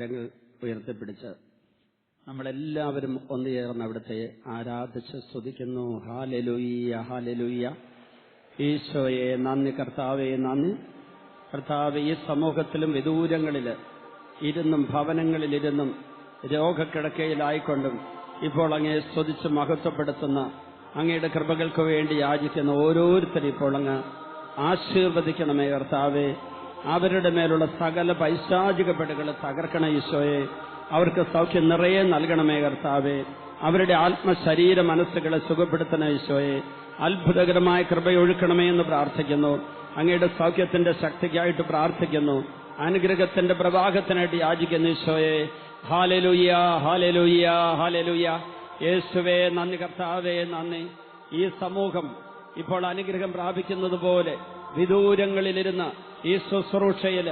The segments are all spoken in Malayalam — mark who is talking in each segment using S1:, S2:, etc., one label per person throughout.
S1: കരങ്ങൾ ഉയർത്തിപ്പിടിച്ച് നമ്മളെല്ലാവരും ഒന്നു ചേർന്ന് അവിടുത്തെ ആരാധിച്ച് സ്തുതിക്കുന്നു. ഹാലലുയ്യ ഹാലലുയ്യ. ഈശോയെ നന്ദി കർത്താവെ നന്ദി. കർത്താവ് ഈ സമൂഹത്തിലും വിദൂരങ്ങളിൽ ഇരുന്നും ഭവനങ്ങളിലിരുന്നും രോഗക്കിടക്കയിലായിക്കൊണ്ടും ഇപ്പോൾ അങ്ങേ സ്തുതിച്ച് മഹത്വപ്പെടുത്തുന്ന അങ്ങയുടെ കൃപകൾക്ക് വേണ്ടി യാചിക്കുന്ന ഓരോരുത്തരും ഇപ്പോൾ അങ്ങ് ആശീർവദിക്കണമേ കർത്താവെ. അവരുടെ മേലുള്ള സകല പൈശാചികപ്പെടുകൾ തകർക്കണ ഈശോയെ. അവർക്ക് സൗഖ്യം നിറയെ നൽകണമേ കർത്താവെ. അവരുടെ ആത്മശരീര മനസ്സുകളെ സുഖപ്പെടുത്തണ ഈശോയെ. അത്ഭുതകരമായ കൃപയൊഴുക്കണമേ എന്ന് പ്രാർത്ഥിക്കുന്നു. അങ്ങയുടെ സൗഖ്യത്തിന്റെ ശക്തിക്കായിട്ട് പ്രാർത്ഥിക്കുന്നു. അനുഗ്രഹത്തിന്റെ പ്രവാഹത്തിനായിട്ട് യാചിക്കുന്നു ഈശോയെ. ഹാലലുയ്യ ഹാലലുയ്യ ഹാലലുയ്യ യേശുവേ നന്ദി കർത്താവേ നന്ദി. ഈ സമൂഹം ഇപ്പോൾ അനുഗ്രഹം പ്രാപിക്കുന്നത് പോലെ വിദൂരങ്ങളിലിരുന്ന ഈ ശുശ്രൂഷയിൽ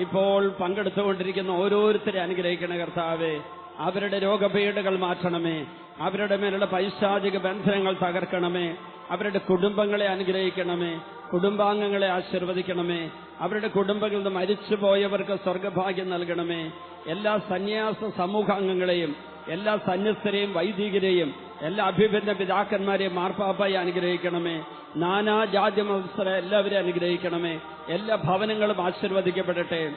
S1: ഇപ്പോൾ പങ്കെടുത്തുകൊണ്ടിരിക്കുന്ന ഓരോരുത്തരെ അനുഗ്രഹിക്കണ കർത്താവേ അവരുടെ രോഗപീഠകൾ മാറ്റണമേ അവരുടെ മേലുള്ള പൈശാചിക ബന്ധനങ്ങൾ തകർക്കണമേ അവരുടെ കുടുംബങ്ങളെ അനുഗ്രഹിക്കണമേ കുടുംബാംഗങ്ങളെ ആശീർവദിക്കണമേ അവരുടെ കുടുംബങ്ങളിൽ നിന്ന് മരിച്ചുപോയവർക്ക് സ്വർഗഭാഗ്യം നൽകണമേ. എല്ലാ സന്യാസ സമൂഹാംഗങ്ങളെയും എല്ലാ സന്യസ്തരെയും വൈദികരെയും എല്ലാ അഭിഭിന്ന പിതാക്കന്മാരെയും മാർപ്പാപ്പായി അനുഗ്രഹിക്കണമേ. നാനാ ജാതി മത്സര എല്ലാവരെയും അനുഗ്രഹിക്കണമേ. എല്ലാ ഭവനങ്ങളും ആശീർവദിക്കപ്പെടട്ടെ.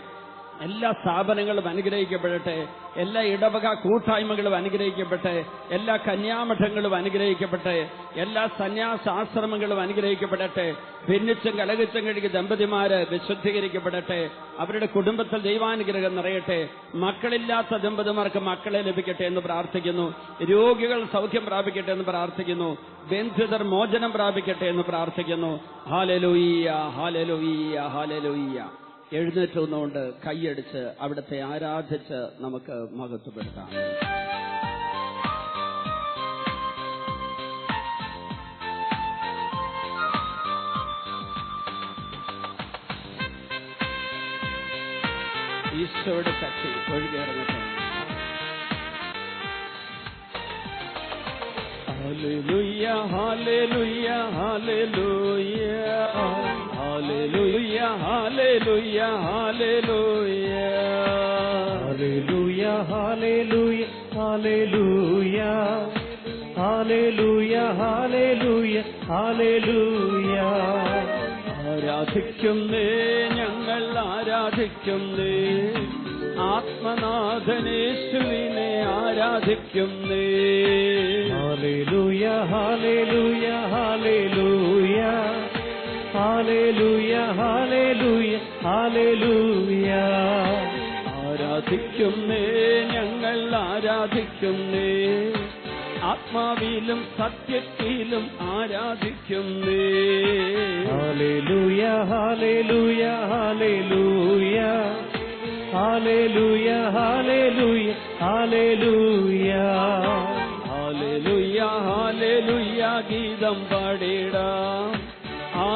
S1: എല്ലാ സ്ഥാപനങ്ങളും അനുഗ്രഹിക്കപ്പെടട്ടെ എല്ലാ ഇടവക കൂട്ടായ്മകളും അനുഗ്രഹിക്കപ്പെട്ട് എല്ലാ കന്യാമഠങ്ങളും അനുഗ്രഹിക്കപ്പെട്ട് എല്ലാ സന്യാസാശ്രമങ്ങളും അനുഗ്രഹിക്കപ്പെടട്ടെ ഭിന്നിച്ചും കലകിച്ചും കഴുകി ദമ്പതിമാര് വിശുദ്ധീകരിക്കപ്പെടട്ടെ അവരുടെ കുടുംബത്തിൽ ദൈവാനുഗ്രഹം നിറയട്ടെ മക്കളില്ലാത്ത ദമ്പതിമാർക്ക് മക്കളെ ലഭിക്കട്ടെ എന്ന് പ്രാർത്ഥിക്കുന്നു രോഗികൾ സൗഖ്യം പ്രാപിക്കട്ടെ എന്ന് പ്രാർത്ഥിക്കുന്നു ബന്ധിതർ മോചനം പ്രാപിക്കട്ടെ എന്ന് പ്രാർത്ഥിക്കുന്നു. ഹാലലോയ്യ ഹാലലോയ്യ ഹാലലൂയ്യ എഴുന്നേറ്റ് നിന്നുകൊണ്ട് കൈയടിച്ച് അവിടുത്തെ ആരാധിച്ച് നമുക്ക് മഹത്വപ്പെടുത്താം. ഈശോയുടെ ശക്തി ഒഴുകിയിറങ്ങട്ടെ. ഹാലലുയ്യ ഹാലലുയ്യ ഹാലലുയ്യ ഹാലലുയ്യ hallelujah, hallelujah.
S2: Hallelujah, hallelujah, hallelujah, hallelujah, hallelujah, hallelujah.
S1: ആരാധിക്കുന്നേ ഞങ്ങൾ ആരാധിക്കുന്നേ ആത്മനാഥനേശ്വരിനെ ആരാധിക്കുന്നേ
S2: Hallelujah, hallelujah, hallelujah, ഹാലേലുയാ ഹാലേലുയാ ഹാലേലുയാ
S1: ആരാധിക്കുന്നേ ഞങ്ങൾ ആരാധിക്കുന്നേ. ആത്മാവിലും സത്യത്തിലും ആരാധിക്കുന്നേ.
S2: ഹാലേലുയാ ഹാലേലുയാ ഹാലേലുയാ ഹാലേലുയാ ഹാലേലുയാ
S1: ഹാലേലുയാ ഹാലേലുയാ ഗീതം പാടിടാം.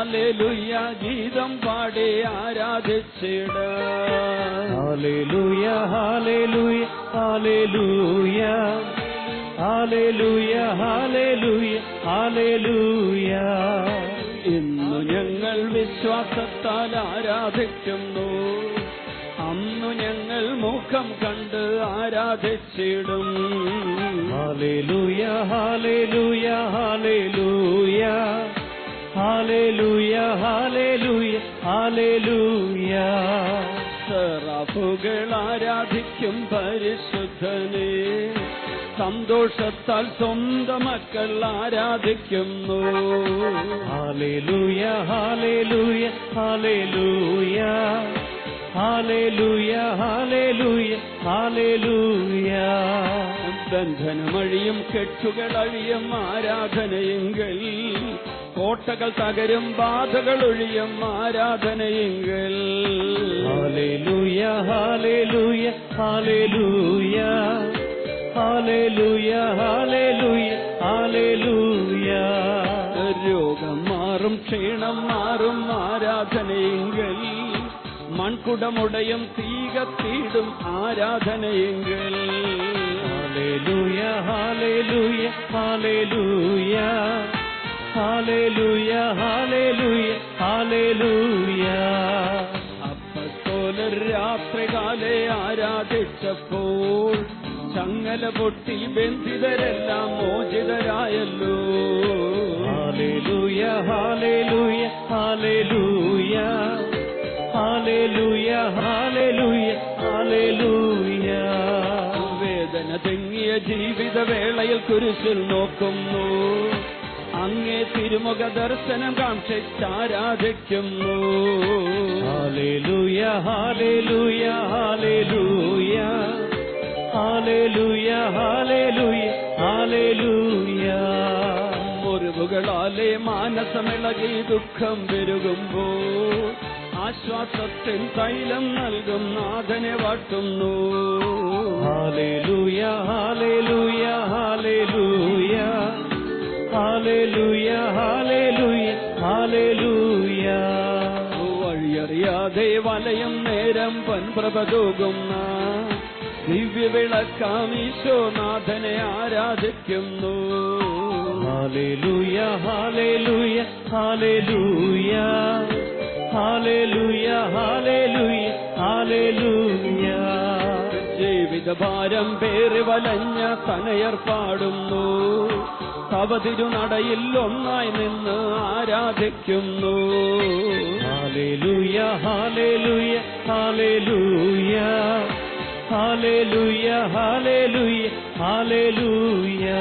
S1: ഹാലലുയ്യ ഗീതം പാടി ആരാധിച്ചിടാം
S2: Hallelujah, hallelujah, hallelujah. Hallelujah, hallelujah, hallelujah.
S1: ഇന്നു ഞങ്ങൾ വിശ്വാസത്താൽ ആരാധിക്കുന്നു അന്നു ഞങ്ങൾ മുഖം കണ്ട് ആരാധിച്ചിടും
S2: Hallelujah, hallelujah, hallelujah. ഹാലുയ ഹാലുയ ഹാലുയ
S1: സറാഫുകൾ ആരാധിക്കും പരിശുദ്ധനെ. സന്തോഷത്താൽ സ്വന്തം മക്കൾ ആരാധിക്കുന്നു.
S2: ഹാലുയ ഹാലുയ ഹാലുയ ഹാലുയ ഹാലുയ ഹാലുയ
S1: ബന്ധനമഴിയും കെട്ടുകളഴിയും ആരാധനയെങ്കിൽ കോട്ടകൾ തകരും ബാധകൾ ഒഴിയും ആരാധനയെങ്കിൽ. രോഗം മാറും ക്ഷീണം മാറും ആരാധനയെങ്കിൽ മൺകുടമുടയും തീകത്തീടും ആരാധനയെങ്കിൽ
S2: Hallelujah, hallelujah, hallelujah. Hallelujah, hallelujah, hallelujah.
S1: അപ്പസ്തോലർ രാത്രികാലെ ആരാധിച്ചപ്പോൾ ചങ്ങല പൊട്ടി ബന്ധിതരെല്ലാം മോചിതരായല്ലോ.
S2: ഹാലേലൂയ ഹാലേലൂയ ഹാലേലൂയ ഹാലേലൂയ ഹാലേലൂയ ഹാലേലൂയ
S1: വേദന തെങ്ങിയ ജീവിതവേളയിൽ കുരിശിൽ നോക്കുന്നു. അങ്ങേ തിരുമുഖ ദർശനം കാക്ഷിച്ചാരാധിക്കുന്നു
S2: ഹാലേലൂയ ഹാലേലൂയ ഹാലേലൂയ. ഹാലേലൂയ ഹാലേലൂയ ഹാലേലൂയ.
S1: മുറിവുകളാലെ മാനസമിളകി ദുഃഖം പെരുകുമ്പോ ആശ്വാസത്തിൽ തൈലം നൽകും നാഥനെ വാട്ടുന്നു
S2: ഹാലേലൂയ ഹാലേലൂയ ഹാലേലൂയ. ഹാലേലൂയ ഹാലേലൂയ ഹാലേലൂയ.
S1: വഴിയറിയാതെ വലയം നേരം പൻപ്രഭ തൂകുന്ന ദിവ്യവിളക്കാം ഈശോനാഥനെ ആരാധിക്കുന്നു.
S2: ഹാലേലൂയ ഹാലേലൂയ ഹാലേലൂയ. ഹാലേലൂയ ഹാലേലൂയ ഹാലേലൂയ.
S1: ഭാരം പേറി വലഞ്ഞ തനയർ പാടുന്നു. നടയിൽ തിരുനടയിൽ ഒന്നായി നിന്ന് ആരാധിക്കുന്നു.
S2: പൂർണാത്മാവാൽ ഹാലേലൂയ ഹാലേലൂയ. ഹാലേലൂയ ഹാലേലൂയ ഹാലേലൂയ.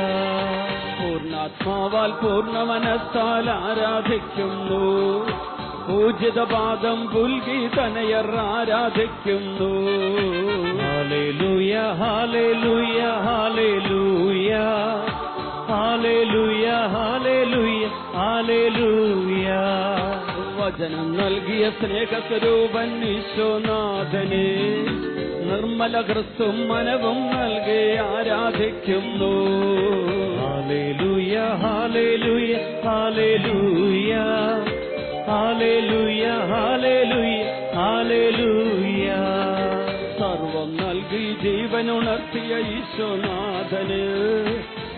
S1: പൂർണാത്മാവാൽ പൂർണ മനസ്സാൽ ആരാധിക്കുന്നു. പൂജിത പാദം പുൽകി തനയർ ആരാധിക്കുന്നു.
S2: ഹാലേലൂയ ഹാലേലൂയ ഹാലേലൂയ ഹാലേലൂയ ഹാലേലൂയ ഹാലേലൂയ
S1: വചനം നൽകിയ സ്നേഹസ്വരൂപൻ വിശ്വനാഥനെ നിർമ്മല ക്രിസ്തും മനവും നൽകി ആരാധിക്കുന്നു.
S2: ഹാലേലൂയ ഹാലേലൂയ ഹാലേലൂയ ഹാലേലൂയ ഹാലേലൂയ ഹാലേലൂയ
S1: ജീവനുണർത്തിയ ഈശോനാഥന്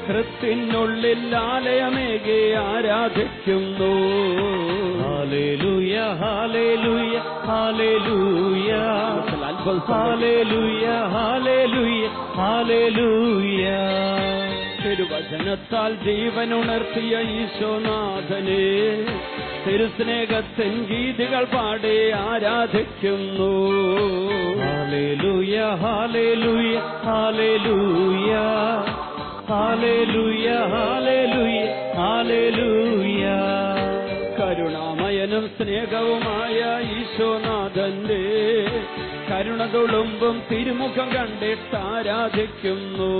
S1: ഹൃത്തിനുള്ളിൽ ആലയമേകെ ആരാധിക്കുന്നു.
S2: ഹാലേലൂയ ഹാലേലൂയ ഹാലേലൂയ. ഹാലേലൂയ ഹാലേലൂയ ഹാലേലൂയ.
S1: തിരുവചനത്താൽ ജീവനുണർത്തിയ ഈശോനാഥനെ തിരുസ്നേഹത്തിൻ ഗീതികൾ പാടി ആരാധിക്കുന്നു. കരുണാമയനും സ്നേഹവുമായ ഈശോനാഥന്റെ കരുണ തുളുമ്പും തിരുമുഖം കണ്ടിട്ട് ആരാധിക്കുന്നു.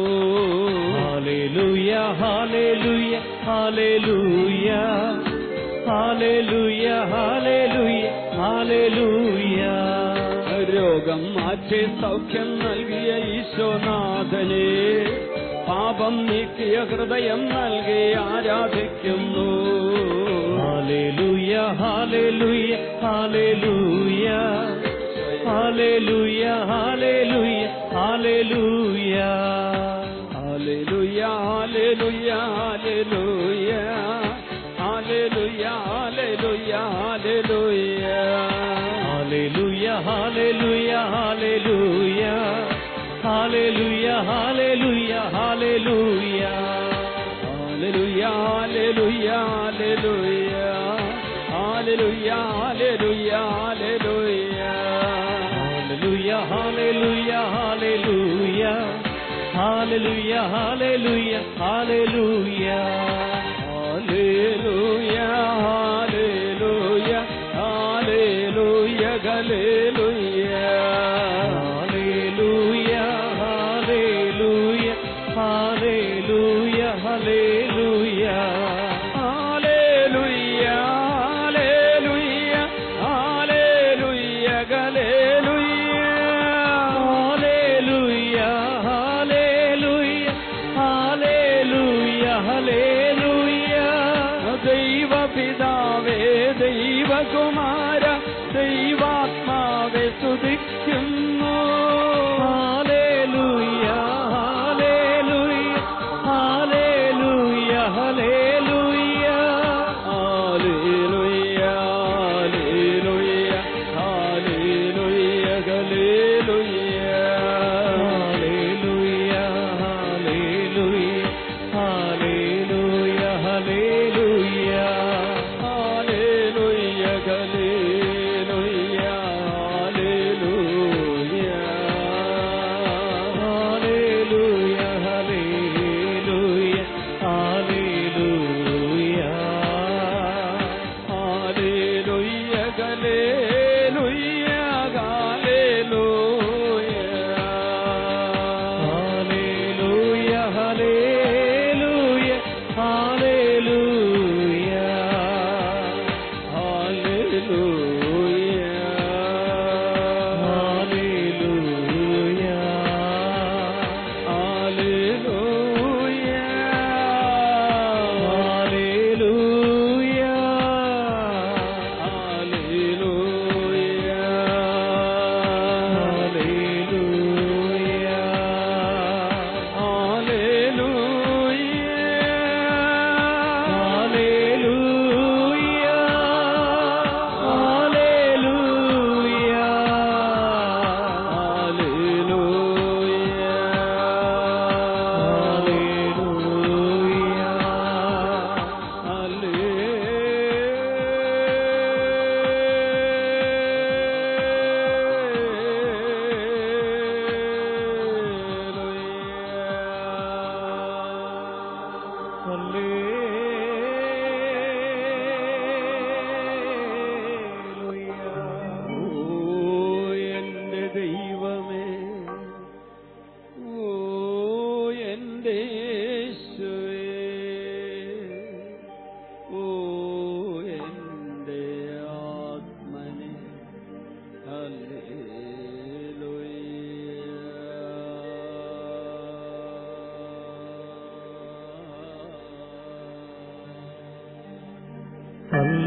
S2: ഹാലേലൂയ ഹാലേലൂയ ഹാലേലൂയ ഹാലേലൂയ
S1: രോഗം മാറ്റി സൗഖ്യം നൽകിയ ഈശോനാഥനെ പാപം നീക്കിയ ഹൃദയം നൽകി ആരാധിക്കുന്നു.
S2: ഹാലേലൂയ ഹാലേലൂയ ഹാലേലൂയ ഹാലേലൂയ ഹാലേലൂയ ഹാലേലൂയ.
S1: ഹാലേലുയ ഹാലേലുയ ഹാലേലുയ. ഹാലേലൂയ ഹാലേലൂയ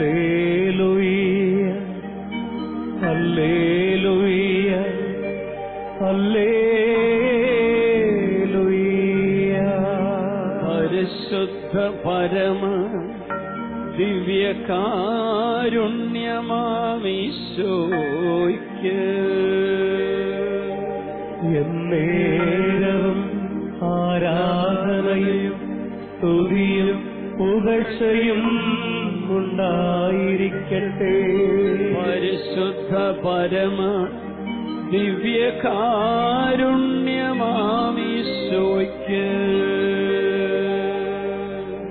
S2: ഹല്ലേലൂയ ഹല്ലേലൂയ ഹല്ലേലൂയ.
S1: പരിശുദ്ധ പരമ ദിവ്യകാരുണ്യമാമീശോയ്ക്ക്.
S2: എന്നേരവും ആരാധനയും സ്തുതിയും പുകഴ്ചയും ഉണ്ടായിരിക്കട്ടെ.
S1: പരിശുദ്ധ പരമ ദിവ്യകാരുണ്യമാമീശോയ്ക്ക്.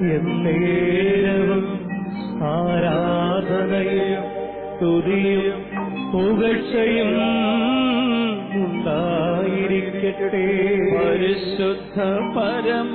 S2: എന്നേരവും ആരാധനയും തുതിയും പുകഴ്ചയും ഉണ്ടായിരിക്കട്ടെ.
S1: പരിശുദ്ധ പരമ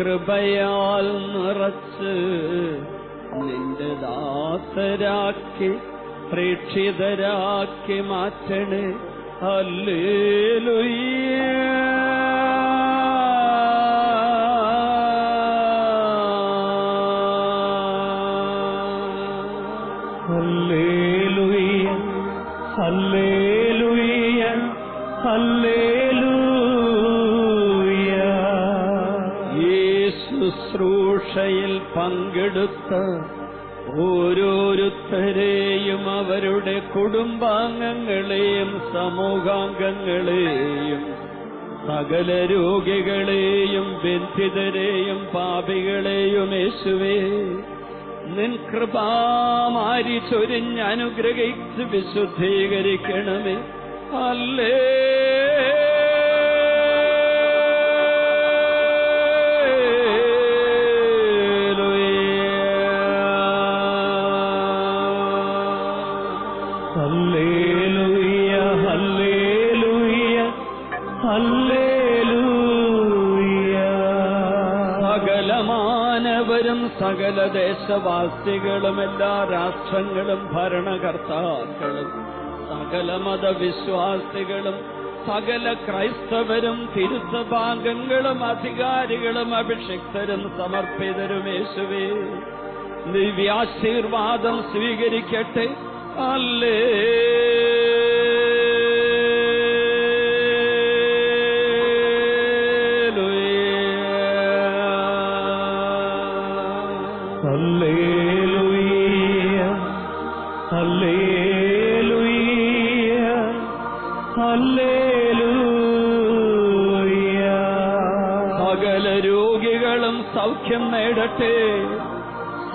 S1: കൃപയാൽ നിറച്ച് നിന്റെ ദാസരാക്കി പ്രേക്ഷിതരാക്കി മാറ്റണേ. ഹല്ലേലൂയ.
S2: ഹല്ലേലൂയ.
S1: പങ്കെടുത്ത ഓരോരുത്തരെയും അവരുടെ കുടുംബാംഗങ്ങളെയും സമൂഹാംഗങ്ങളെയും സകല രോഗികളെയും ബന്ധിതരെയും പാപികളെയും യേശുവേ നിൻ കൃപാമാരി ചൊരിഞ്ഞ് അനുഗ്രഹിച്ച് വിശുദ്ധീകരിക്കണമേ. അല്ലേ? സകല ദേശവാസികളും എല്ലാ രാഷ്ട്രങ്ങളും ഭരണകർത്താക്കളും സകല മതവിശ്വാസികളും സകല ക്രൈസ്തവരും തിരുസഭാംഗങ്ങളും അധികാരികളും അഭിഷിക്തരും സമർപ്പിതരും യേശുവേ. ദിവ്യാശീർവാദം സ്വീകരിക്കട്ടെ. അല്ലേ
S2: ഹല്ലേലൂയ ഹല്ലേലൂയ ഹല്ലേലൂയ.
S1: സകല രോഗികളും സൗഖ്യം നേടട്ടെ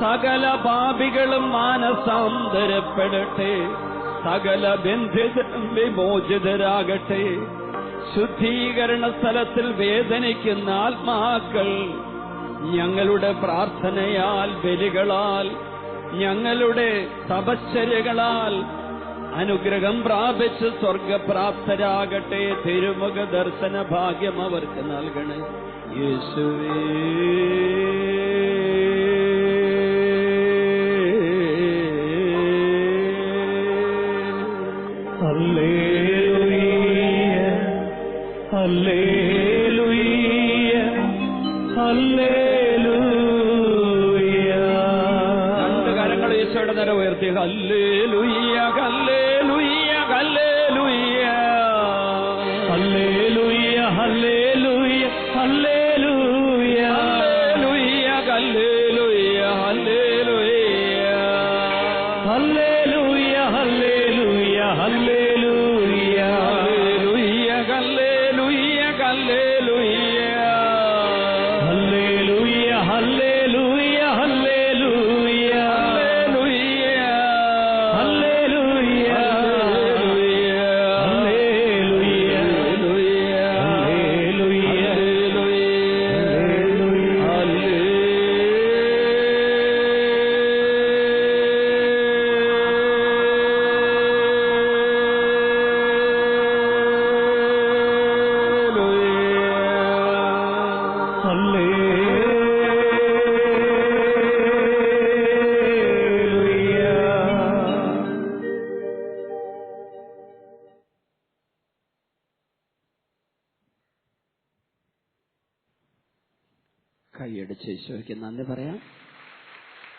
S1: സകല പാപികളും മാനസാന്തരപ്പെടട്ടെ സകല ബന്ധിതരും വിമോചിതരാകട്ടെ. ശുദ്ധീകരണ സ്ഥലത്തിൽ വേദനിക്കുന്ന ആത്മാക്കൾ ഞങ്ങളുടെ പ്രാർത്ഥനയാൽ ബലികളാൽ ഞങ്ങളുടെ തപശ്ചര്യകളാൽ അനുഗ്രഹം പ്രാപിച്ച് സ്വർഗപ്രാപ്തരാകട്ടെ തിരുമുഖ ദർശന ഭാഗ്യം അവർക്ക് നൽകണേ. യേശുവേ.
S2: ഹല്ലേലൂയ ഹല്ലേലൂയ.
S1: രണ്ട് കരങ്ങൾ ഈശോയുടെ നേരെ ഉയർത്തി. ഹല്ലേ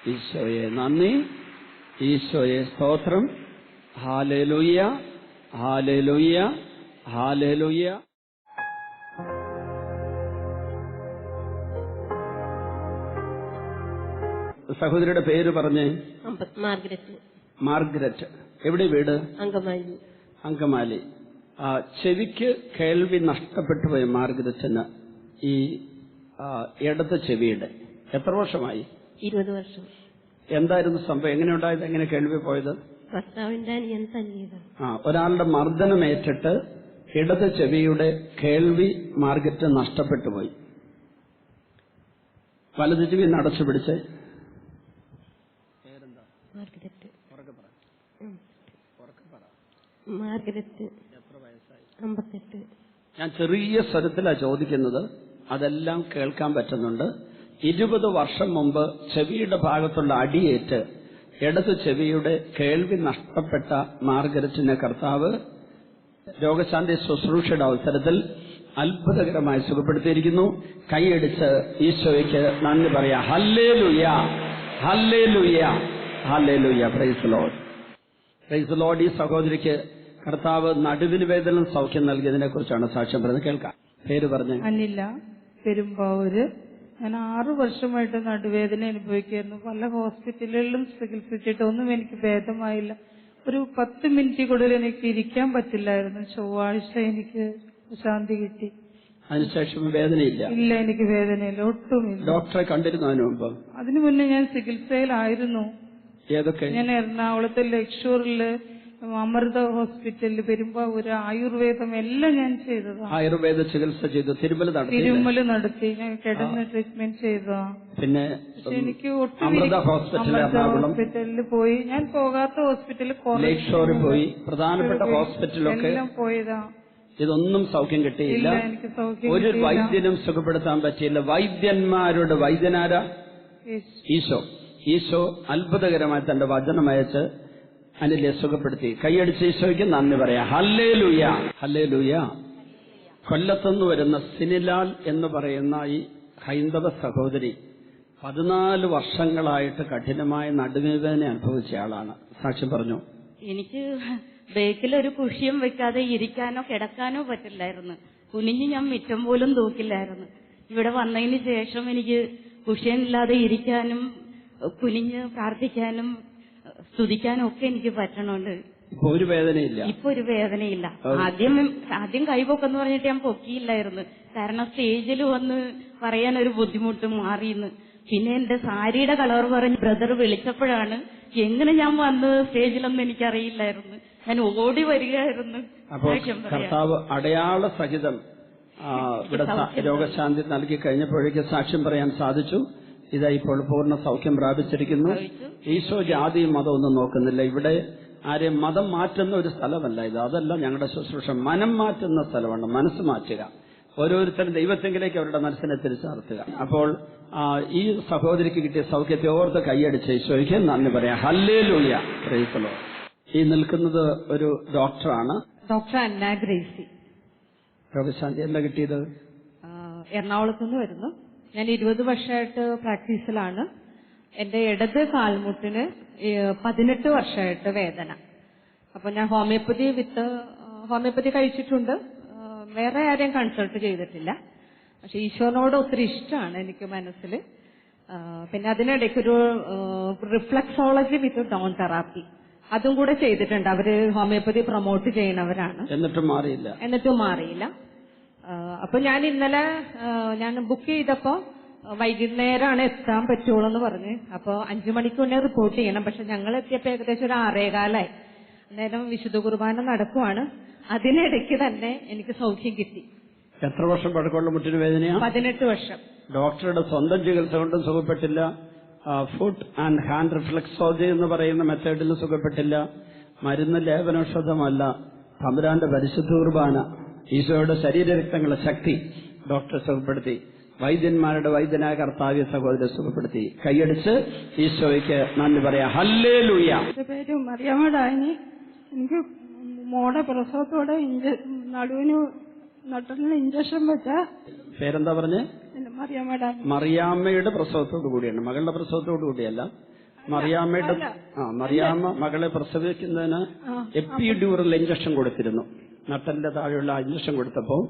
S1: ഈശോയെ നന്ദി. ഈശോയെ സ്തോത്രം. ഹാലലുയ്യ ഹാലലുയ്യ ഹാലലുയ്യ സഹോദരിയുടെ പേര് പറഞ്ഞേ?
S3: മാർഗ്രറ്റ്.
S1: മാർഗരറ്റ്. എവിടെ വീട്?
S3: അങ്കമാലി.
S1: അങ്കമാലി. ആ, ചെവിക്ക് കേൾവി നഷ്ടപ്പെട്ടു പോയ മാർഗരറ്റിന് ഈ ഇടത് ചെവിയുടെ. എത്ര വർഷമായി?
S3: ഇരുപത് വർഷം.
S1: എന്തായിരുന്നു സംഭവം? എങ്ങനെയുണ്ടായത് എങ്ങനെ കേൾവി പോയത്?
S3: ഭർത്താവിന്റെ അനിയൻ തല്ലിയതാണ്
S1: ആ ഒരാളുടെ മർദ്ദനമേറ്റിട്ട് ഇടത് ചെവിയുടെ കേൾവി മാർഗറ്റ് നഷ്ടപ്പെട്ടു പോയി. വലത് ചെവി നടച്ചു പിടിച്ച്. ഞാൻ ചെറിയ സ്വരത്തിലാണ് ചോദിക്കുന്നത്. അതെല്ലാം കേൾക്കാൻ പറ്റുന്നുണ്ട്. ഇരുപത് വർഷം മുമ്പ് ചെവിയുടെ ഭാഗത്തുള്ള അടിയേറ്റ് ഇടത് ചെവിയുടെ കേൾവി നഷ്ടപ്പെട്ട മാർഗരറ്റിന്റെ കർത്താവ് രോഗശാന്തി ശുശ്രൂഷയുടെ അവസരത്തിൽ അത്ഭുതകരമായി സുഖപ്പെടുത്തിയിരിക്കുന്നു. കൈയടിച്ച് ഈശോയ്ക്ക് നന്ദി പറയാ. ഹല്ലേ ലുയ ഹല്ലേ ലുയ ഹല്ലേ ലുയ പ്രൈസ് ലോഡ് പ്രൈസ് ലോഡ് ഈ സഹോദരിക്ക് കർത്താവ് നടുവിന് വേദന സൗഖ്യം നൽകിയതിനെ കുറിച്ചാണ് സാക്ഷ്യം പറഞ്ഞത് കേൾക്കാം. പേര് പറഞ്ഞു.
S4: അനില പെരുമ്പാവൂര്. ഞാൻ ആറു വർഷമായിട്ട് നടുവേദന അനുഭവിക്കായിരുന്നു പല ഹോസ്പിറ്റലുകളിലും ചികിത്സിച്ചിട്ട് ഒന്നും എനിക്ക് ഭേദമായില്ല. ഒരു പത്ത് മിനിറ്റ് കൂടുതൽ എനിക്ക് ഇരിക്കാൻ പറ്റില്ലായിരുന്നു. ചൊവ്വാഴ്ച എനിക്ക് ശാന്തി കിട്ടി.
S1: അതിനുശേഷം വേദനയില്ല?
S4: ഇല്ല എനിക്ക് വേദനയില്ല. ഒട്ടുമില്ല
S1: ഡോക്ടറെ കണ്ടിരുന്നു അതിനു മുമ്പ്?
S4: അതിനു മുന്നേ ഞാൻ ചികിത്സയിലായിരുന്നു.
S1: ഏതൊക്കെ?
S4: ഞാൻ എറണാകുളത്തെ ലക്ഷൂറിൽ അമൃത ഹോസ്പിറ്റലിൽ പെരുമ്പാവൂര് ആയുർവേദം എല്ലാം ഞാൻ ചെയ്തത്.
S1: ആയുർവേദ ചികിത്സ ചെയ്തു തിരുമല നടത്തി
S4: തിരുമല നടത്തി. ഞാൻ കിടന്ന് ട്രീറ്റ്മെന്റ് ചെയ്തതാ.
S1: പിന്നെ
S4: പക്ഷെ എനിക്ക് ഒട്ടും
S1: അമൃത ഹോസ്പിറ്റൽ
S4: അമൃത
S1: എറണാകുളം
S4: ഹോസ്പിറ്റലിൽ പോയി. ഞാൻ പോകാത്ത ഹോസ്പിറ്റലിൽ കുറേ
S1: ലേക്ക് ഷോറിൽ പോയി. പ്രധാനപ്പെട്ട ഹോസ്പിറ്റലൊക്കെ
S4: എല്ലാം പോയതാ.
S1: ഇതൊന്നും സൗഖ്യം കിട്ടിയില്ല.
S4: ഇല്ല എനിക്ക് സൗഖ്യം
S1: ഒരു
S4: കിട്ടിയില്ല.
S1: വൈദ്യനും സുഖപ്പെടുത്താൻ പറ്റിയില്ല. വൈദ്യന്മാരുടെ വൈദ്യനാര?
S4: യേശു.
S1: ഈശോ. ഈശോ അത്ഭുതകരമായി തന്റെ വചനം അയച്ച് അനിലെ സുഖപ്പെടുത്തി. കൈയടിച്ച് ഈശോയ്ക്ക് നന്ദി പറയാം. ഹല്ലേ ലൂയ ഹല്ലേ ലൂയ കൊല്ലത്തുനിന്ന് വരുന്ന സിനിലാൽ എന്ന് പറയുന്ന ഈ ഹൈന്ദവ സഹോദരി പതിനാല് വർഷങ്ങളായിട്ട് കഠിനമായ നടുവേദന അനുഭവിച്ച ആളാണ്. സാക്ഷ്യം പറഞ്ഞു.
S5: എനിക്ക് ബേക്കിൽ ഒരു കുഷിയും വെക്കാതെ ഇരിക്കാനോ കിടക്കാനോ പറ്റില്ലായിരുന്നു. കുനിഞ്ഞ് ഞാൻ മിറ്റം പോലും തൂക്കില്ലായിരുന്നു. ഇവിടെ വന്നതിന് ശേഷം എനിക്ക് കുഷ്യനില്ലാതെ ഇരിക്കാനും കുനിഞ്ഞ് പ്രാർത്ഥിക്കാനും സ്തുതിക്കാനും ഒക്കെ എനിക്ക് പറ്റണോണ്ട്
S1: ഇപ്പൊ ഒരു വേദനയില്ല.
S5: ഇപ്പൊ ഒരു വേദനയില്ല. ആദ്യം ആദ്യം കൈപൊക്കെന്ന് പറഞ്ഞിട്ട് ഞാൻ പൊക്കിയില്ലായിരുന്നു. കാരണം സ്റ്റേജിൽ വന്ന് പറയാൻ ഒരു ബുദ്ധിമുട്ട് മാറിയെന്ന്. പിന്നെ എന്റെ സാരിയുടെ കളർ പറഞ്ഞ് ബ്രദർ വിളിച്ചപ്പോഴാണ് എങ്ങനെ ഞാൻ വന്നത് സ്റ്റേജിലൊന്നും എനിക്കറിയില്ലായിരുന്നു. ഞാൻ ഓടി വരികയായിരുന്നു.
S1: കർത്താവ് അടയാള സഹിതം ഇവിടെ രോഗശാന്തി നൽകി കഴിഞ്ഞപ്പോഴേക്ക് സാക്ഷ്യം പറയാൻ സാധിച്ചു. ഇതാ ഇപ്പോൾ പൂർണ സൗഖ്യം പ്രാപിച്ചിരിക്കുന്നു.
S5: ഈശോ
S1: ഈശോ മതം ഒന്നും നോക്കുന്നില്ല. ഇവിടെ ആരെയും മതം മാറ്റുന്ന ഒരു സ്ഥലമല്ല ഇത്. അതല്ല ഞങ്ങളുടെ ശുശ്രൂഷ. മനം മാറ്റുന്ന സ്ഥലമാണ്. മനസ്സ് മാറ്റുക. ഓരോരുത്തരും ദൈവത്തെങ്കിലേക്ക് അവരുടെ മനസ്സിനെ തിരിച്ചർത്തുക അപ്പോൾ ഈ സഹോദരിക്ക് കിട്ടിയ സൗഖ്യത്തെ ഓർത്ത് കൈയടിച്ച് ഈശോയ്ക്ക് നന്ദി പറയാം. ഹല്ലേ ലൂയ പ്രൈസലോ ഈ നിൽക്കുന്നത് ഒരു ഡോക്ടറാണ്.
S6: ഡോക്ടർ അന്ന ഗ്രേസി.
S1: രോഗശാന്തി എന്താ കിട്ടിയത്?
S6: എറണാകുളത്ത് നിന്ന് വരുന്നു. ഞാൻ ഇരുപത് വർഷമായിട്ട് പ്രാക്ടീസിലാണ്. എന്റെ ഇടത് കാൽമുട്ടിന് പതിനെട്ട് വർഷമായിട്ട് വേദന. അപ്പൊ ഞാൻ ഹോമിയോപ്പതി വിത്ത് ഹോമിയോപ്പതി കഴിച്ചിട്ടുണ്ട്. വേറെ ആരെയും കൺസൾട്ട് ചെയ്തിട്ടില്ല. പക്ഷെ ഈശോനോട് ഒത്തിരി ഇഷ്ടമാണ് എനിക്ക് മനസ്സിൽ പിന്നെ അതിനിടയ്ക്ക് ഒരു റിഫ്ലക്സോളജി വിത്ത് ഡോൺ തെറാപ്പി അതും കൂടെ ചെയ്തിട്ടുണ്ട്. അവർ ഹോമിയോപ്പതി പ്രൊമോട്ട് ചെയ്യുന്നവരാണ്.
S1: എന്നിട്ടും മാറിയില്ല.
S6: എന്നിട്ടും മാറിയില്ല. അപ്പൊ ഞാൻ ഇന്നലെ ഞാൻ ബുക്ക് ചെയ്തപ്പോ വൈകുന്നേരമാണ് എത്താൻ പറ്റുള്ളൂ എന്ന് പറഞ്ഞ്. അപ്പൊ അഞ്ചു മണിക്ക് മുന്നേ റിപ്പോർട്ട് ചെയ്യണം. പക്ഷെ ഞങ്ങൾ എത്തിയപ്പോ ഏകദേശം ഒരു ആറേകാലായി. അന്നേരം വിശുദ്ധ കുർബാന നടക്കുവാണ്. അതിനിടയ്ക്ക് തന്നെ എനിക്ക് സൗഖ്യം കിട്ടി.
S1: എത്ര വർഷം പഴക്കമുള്ള മുട്ടിന് വേദനയാ?
S6: പതിനെട്ട് വർഷം.
S1: ഡോക്ടറുടെ സ്വന്തം ചികിത്സ കൊണ്ടും സുഖപ്പെട്ടില്ല. ഫുഡ് ആൻഡ് ഹാൻഡ് റിഫ്ലക്സോളജി എന്ന് പറയുന്ന മെത്തേഡിൽ സുഖപ്പെട്ടില്ല. മരുന്ന് ലേപനൌഷധമല്ല. തമ്പുരാന്റെ പരിശുദ്ധ കുർബാന. ഈശോയുടെ ശരീരരക്തങ്ങളുടെ ശക്തി ഡോക്ടർ സുഖപ്പെടുത്തി വൈദ്യന്മാരുടെ വൈദ്യനായ കർത്താവ്യ സഹോദരെ സുഖപ്പെടുത്തി. കൈയടിച്ച് ഈശോയ്ക്ക് നന്ദി പറയാം. ഹല്ലേ ലൂയ
S4: പേര് മറിയാമ്മടാനി എനിക്ക് മോടെ പ്രസവത്തോടെ നടുവിന് നട്ടലിന് ഇഞ്ചക്ഷൻ വെച്ച.
S1: പേരെന്താ പറഞ്ഞ്? മറിയാമ്മയുടെ പ്രസവത്തോടു കൂടിയാണ്. മകളുടെ പ്രസവത്തോടു കൂടിയല്ല. മറിയാമ്മയുടെ ആ മറിയാമ്മ മകളെ പ്രസവിക്കുന്നതിന് എപ്പിഡ്യൂറൽ ഇഞ്ചക്ഷൻ കൊടുത്തിരുന്നു. നട്ടലിന്റെ താഴെയുള്ള ഇഞ്ചക്ഷൻ കൊടുത്തപ്പോൾ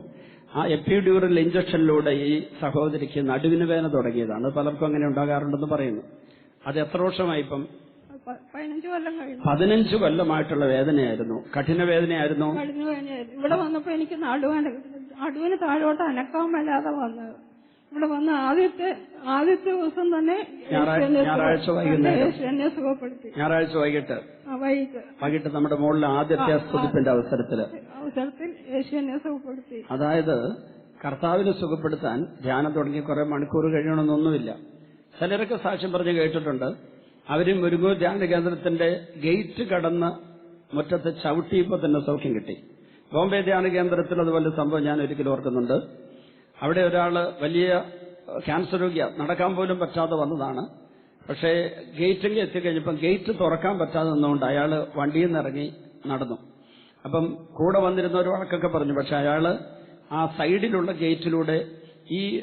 S1: ആ എപ്പിഡ്യൂറൽ ഇഞ്ചക്ഷനിലൂടെ ഈ സഹോദരിക്ക് നടുവിന് വേദന തുടങ്ങിയതാണ്. പലർക്കും അങ്ങനെ ഉണ്ടാകാറുണ്ടെന്ന് പറയുന്നു. അത് എത്ര വർഷമായി ഇപ്പം?
S4: പതിനഞ്ച്
S1: കൊല്ലമായിട്ടുള്ള വേദനയായിരുന്നു. കഠിന വേദനയായിരുന്നു?
S4: ഇവിടെ വന്നപ്പോ എനിക്ക് നടുവാണ് നടുവിന് താഴോട്ട് അനക്കാൻ വല്ലാതെ വന്നത്. ഇവിടെ വന്ന ആദ്യത്തെ ആദ്യത്തെ ദിവസം തന്നെ
S1: ഞായറാഴ്ച-
S4: എന്നെ സുഖപ്പെടുത്തി.
S1: ഞായറാഴ്ച വൈകിട്ട്.
S4: വൈകിട്ട്.
S1: വൈകിട്ട് നമ്മുടെ മുകളിൽ ആദ്യത്തെ സ്തുതിപ്പിന്റെ അവസരത്തിൽ.
S4: അവസരത്തിൽ യേശു എന്നെ സുഖപ്പെടുത്തി.
S1: അതായത് കർത്താവിനെ സുഖപ്പെടുത്താൻ ധ്യാനം തുടങ്ങി കുറെ മണിക്കൂർ കഴിയണമെന്നൊന്നുമില്ല. ചിലരൊക്കെ സാക്ഷ്യം പറഞ്ഞ് കേട്ടിട്ടുണ്ട്. അവരും മുരുങ്ങൂർ ധ്യാന കേന്ദ്രത്തിന്റെ ഗേറ്റ് കടന്ന് മുറ്റത്ത് ചവിട്ടിയപ്പോ തന്നെ സൗഖ്യം കിട്ടി. ബോംബെ ധ്യാന കേന്ദ്രത്തിൽ അതുപോലെ സംഭവം ഞാൻ ഒരിക്കലും ഓർക്കുന്നുണ്ട്. അവിടെ ഒരാൾ വലിയ ക്യാൻസർ രോഗിയ. നടക്കാൻ പോലും പറ്റാതെ വന്നതാണ്. പക്ഷേ ഗേറ്റിൽ എത്തിക്കഴിഞ്ഞപ്പം ഗേറ്റ് തുറക്കാൻ പറ്റാതെ നിന്നുകൊണ്ട് അയാൾ വണ്ടിയിൽ നിന്ന് ഇറങ്ങി നടന്നു. അപ്പം കൂടെ വന്നിരുന്ന ഒരു വഴക്കൊക്കെ പറഞ്ഞു പക്ഷെ അയാൾ ആ സൈഡിലുള്ള ഗേറ്റിലൂടെ ഈ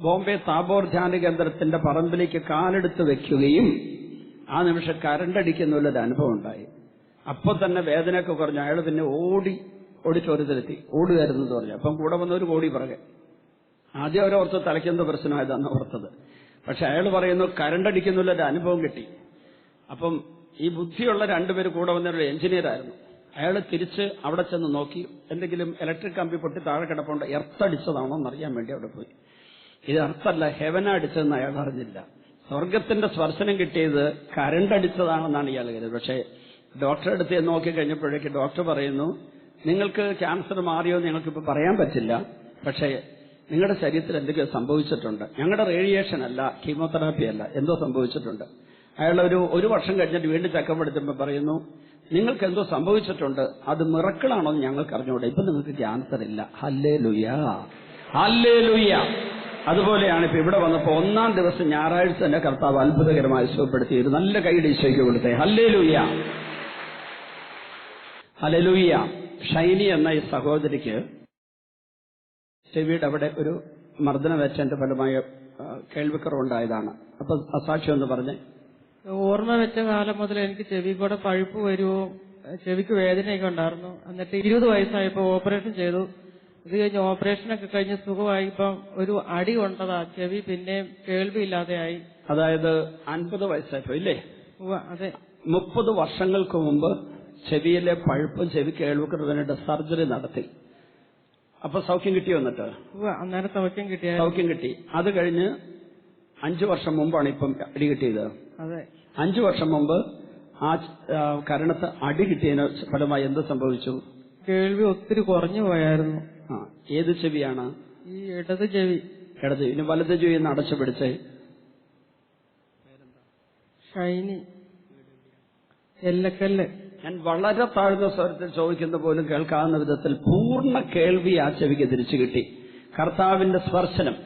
S1: ബോംബെ താബോർ ധ്യാന കേന്ദ്രത്തിന്റെ പറമ്പിലേക്ക് കാലെടുത്ത് വെക്കുകയും ആ നിമിഷം കരണ്ടടിക്കുന്ന ഒരു അനുഭവം ഉണ്ടായി. അപ്പൊ തന്നെ വേദനയൊക്കെ കുറഞ്ഞു. അയാൾ പിന്നെ ഓടി ഓടിച്ചോരത്തിലെത്തി. ഓടുകയായിരുന്നു പറഞ്ഞു. അപ്പം കൂടെ വന്നൊരു കോടി പുറകെ. ആദ്യം അവരോർത്ത് തലയ്ക്കെന്തോ പ്രശ്നമായതാണ് ഓർത്തത്. പക്ഷെ അയാൾ പറയുന്നു കരണ്ടടിക്കുന്നുള്ളൊരു അനുഭവം കിട്ടി. അപ്പം ഈ ബുദ്ധിയുള്ള രണ്ടുപേര് കൂടെ വന്നൊരു എഞ്ചിനീയറായിരുന്നു അയാൾ തിരിച്ച് അവിടെ ചെന്ന് നോക്കി. എന്തെങ്കിലും ഇലക്ട്രിക് കമ്പി പൊട്ടി താഴെ കിടപ്പുണ്ട്. എർത്തടിച്ചതാണോ എന്നറിയാൻ വേണ്ടി അവിടെ പോയി. ഇത് എർത്തല്ല ഹെവന അടിച്ചതെന്ന് അയാൾ അറിഞ്ഞില്ല. സ്വർഗത്തിന്റെ സ്പർശനം കിട്ടിയത് കരണ്ട് അടിച്ചതാണെന്നാണ് ഇയാൾ കരുതുന്നത് പക്ഷേ ഡോക്ടറെ അടുത്ത് നോക്കി കഴിഞ്ഞപ്പോഴേക്ക് ഡോക്ടർ പറയുന്നു നിങ്ങൾക്ക് ക്യാൻസർ മാറിയോ എന്ന് ഞങ്ങൾക്കിപ്പോൾ പറയാൻ പറ്റില്ല. പക്ഷേ നിങ്ങളുടെ ശരീരത്തിൽ എന്തെങ്കിലും സംഭവിച്ചിട്ടുണ്ട്. ഞങ്ങളുടെ റേഡിയേഷൻ അല്ല കീമോതെറാപ്പി അല്ല എന്തോ സംഭവിച്ചിട്ടുണ്ട്. അയാൾ ഒരു ഒരു വർഷം കഴിഞ്ഞിട്ട് വീണ്ടും ചെക്കപ്പ് പറയുന്നു നിങ്ങൾക്ക് എന്തോ സംഭവിച്ചിട്ടുണ്ട്. അത് മിറക്കിളാണോ എന്ന് ഞങ്ങൾക്ക് അറിഞ്ഞുകൂടെ ഇപ്പൊ നിങ്ങൾക്ക് ക്യാൻസർ ഇല്ല. ഹല്ലേ ലുയ ഹല്ലേ ലുയ അതുപോലെയാണ് ഇപ്പൊ ഇവിടെ വന്നപ്പോ ഒന്നാം ദിവസം ഞായറാഴ്ച തന്നെ കർത്താവ് അത്ഭുതകരമായി സുഖപ്പെടുത്തി ഒരു നല്ല കൈയുടെ ഈശോയ്ക്ക് കൊടുത്തേ. ഹല്ലേ ലുയ ഹലലൂയ ഷൈനി എന്ന ഈ സഹോദരിക്ക് ചെവിയുടെ അവിടെ ഒരു മർദ്ദനവേറ്റന്റെ ഫലമായ കേൾവിക്കുറവുണ്ടായതാണ്. അപ്പൊ അസാക്ഷ്യം എന്ന് പറഞ്ഞ്.
S7: ഓർമ്മ വെച്ച കാലം മുതൽ എനിക്ക് ചെവി കൂടെ പഴുപ്പ് വരുമോ ചെവിക്ക് വേദനയൊക്കെ ഉണ്ടായിരുന്നു. എന്നിട്ട് ഇരുപത് വയസ്സായപ്പോ ഓപ്പറേഷൻ ചെയ്തു. ഇത് കഴിഞ്ഞ് ഓപ്പറേഷനൊക്കെ കഴിഞ്ഞ് സുഖമായിപ്പം ഒരു അടി കൊണ്ടതാ ചെവി പിന്നെയും കേൾവിയില്ലാതെയായി.
S1: അതായത് അൻപത് വയസ്സായപ്പോ ഇല്ലേ?
S7: അതെ.
S1: മുപ്പത് വർഷങ്ങൾക്ക് മുമ്പ് ചെവിയിലെ പഴുപ്പ് ചെവി കേൾവിക്കുറവിനായിട്ട് സർജറി നടത്തി. അപ്പൊ സൗഖ്യം കിട്ടി വന്നിട്ട്.
S7: അന്നേരം സൗഖ്യം കിട്ടിയ
S1: സൗഖ്യം കിട്ടി. അത് കഴിഞ്ഞ് അഞ്ചു വർഷം മുമ്പാണ് ഇപ്പം അടി കിട്ടിയത്.
S7: അതെ.
S1: അഞ്ചു വർഷം മുമ്പ് ആ കരണത്ത് അടി കിട്ടിയതിന് ഫലമായി എന്ത് സംഭവിച്ചു?
S7: കേൾവി ഒത്തിരി കുറഞ്ഞു പോയായിരുന്നു.
S1: ആ ഏത് ചെവിയാണ്?
S7: ഈ ഇടത് ചെവി.
S1: ഇടത് ഇനി വലത് ചെവി എന്ന് അടച്ചു പിടിച്ചേ.
S7: ഷൈനി. എല്ലക്കല്ല്.
S1: ഞാൻ വളരെ താഴ്ന്ന സ്വരത്തിൽ ചോദിക്കുന്ന പോലും കേൾക്കാവുന്ന വിധത്തിൽ പൂർണ കേൾവി ആ ചെവിക്ക് തിരിച്ചു കിട്ടി. കർത്താവിന്റെ സ്പർശനം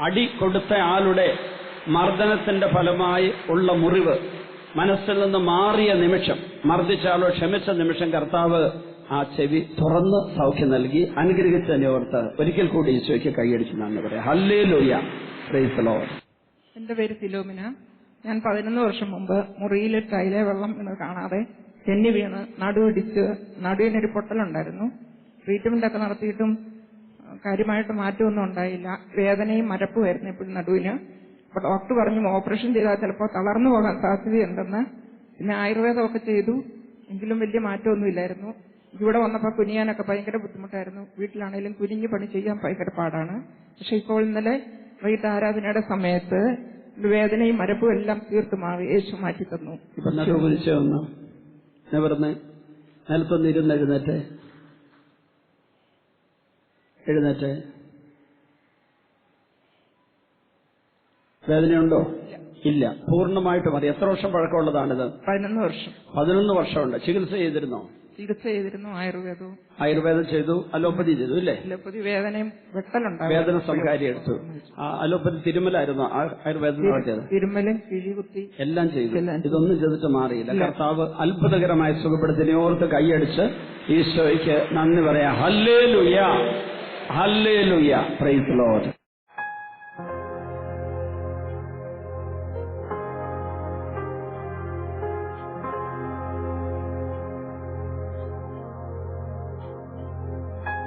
S1: അടി കൊടുത്ത ആളുടെ മർദ്ദനത്തിന്റെ ഫലമായി ഉള്ള മുറിവ് മനസ്സിൽ നിന്ന് മാറിയ നിമിഷം മർദ്ദിച്ചാലോ ക്ഷമിച്ച നിമിഷം കർത്താവ് ആ ചെവി തുറന്ന് സൗഖ്യം നൽകി അനുഗ്രഹിച്ചതിനെ ഓർത്ത് ഒരിക്കൽ കൂടി ഈശോയ്ക്ക് കൈയടിച്ചു നന്ദി പറയാം. ഹല്ലേ ലോയ
S8: എന്റെ പേര് തിലോമിന ഞാൻ പതിനൊന്ന് വർഷം മുമ്പ് മുറിയിലെ ടൈലെ വെള്ളം എന്ന് കാണാതെ തെന്നി വീണ് നടുവിടിച്ച് നടുവിനൊരു പൊട്ടലുണ്ടായിരുന്നു. ട്രീറ്റ്മെന്റ് ഒക്കെ നടത്തിയിട്ടും കാര്യമായിട്ട് മാറ്റമൊന്നും ഉണ്ടായില്ല. വേദനയും മരപ്പുമായിരുന്നു എപ്പോഴും നടുവിന്. അപ്പൊ ഡോക്ടർ പറഞ്ഞു ഓപ്പറേഷൻ ചെയ്താൽ ചിലപ്പോൾ തളർന്നു പോകാൻ സാധ്യതയുണ്ടെന്ന്. പിന്നെ ആയുർവേദമൊക്കെ ചെയ്തു. എങ്കിലും വലിയ മാറ്റമൊന്നും ഇല്ലായിരുന്നു. ഇവിടെ വന്നപ്പോൾ കുനിയാനൊക്കെ ഭയങ്കര ബുദ്ധിമുട്ടായിരുന്നു. വീട്ടിലാണെങ്കിലും കുനിഞ്ഞു പണി ചെയ്യാൻ ഭയങ്കര പാടാണ്. പക്ഷെ ഇപ്പോൾ ഇന്നലെ വൈകിട്ട് ആരാധനയുടെ സമയത്ത് വേദനയും മരപ്പും എല്ലാം തീർത്തു മാറി യേശു മാറ്റി തന്നു
S1: ഇപ്പൊ അല്പം കുതിച്ച് വന്നു നിവർന്ന് നിലത്തൊന്ന് ഇരുന്ന് എഴുന്നേറ്റ്. എഴുന്നേറ്റ്. വേദനയുണ്ടോ? ഇല്ല. പൂർണമായിട്ടും മതി. എത്ര വർഷം പഴക്കമുള്ളതാണിത്?
S8: പതിനൊന്ന് വർഷം.
S1: പതിനൊന്ന് വർഷമുണ്ട്. ചികിത്സ ചെയ്തിരുന്നോ?
S8: ചികിത്സ ചെയ്തിരുന്നു ആയുർവേദവും.
S1: ആയുർവേദം ചെയ്തു അലോപ്പതി ചെയ്തു അല്ലേ
S8: അലോപ്പതി വേദനയും വെട്ടലുണ്ടാവും
S1: വേദന സംഹാരി എടുത്തു. ആ, അലോപ്പതി തിരുമലായിരുന്നു ആ- ആയുർവേദം നടത്തിയത്
S8: തിരുമ്മലും കിഴികുത്തി.
S1: എല്ലാം ചെയ്തു.
S8: എല്ലാം ചെയ്തു.
S1: ഇതൊന്നും ചെയ്തിട്ട് മാറിയില്ല. കർത്താവ് അത്ഭുതകരമായ സുഖപ്പെടുത്തിനെ ഓർത്ത് കൈയടിച്ച് ഈശോയ്ക്ക് നന്ദി പറയാം. ഹല്ലേ ലുയ ഹല്ലേ ലുയ പ്രൈസ് ലോഡ്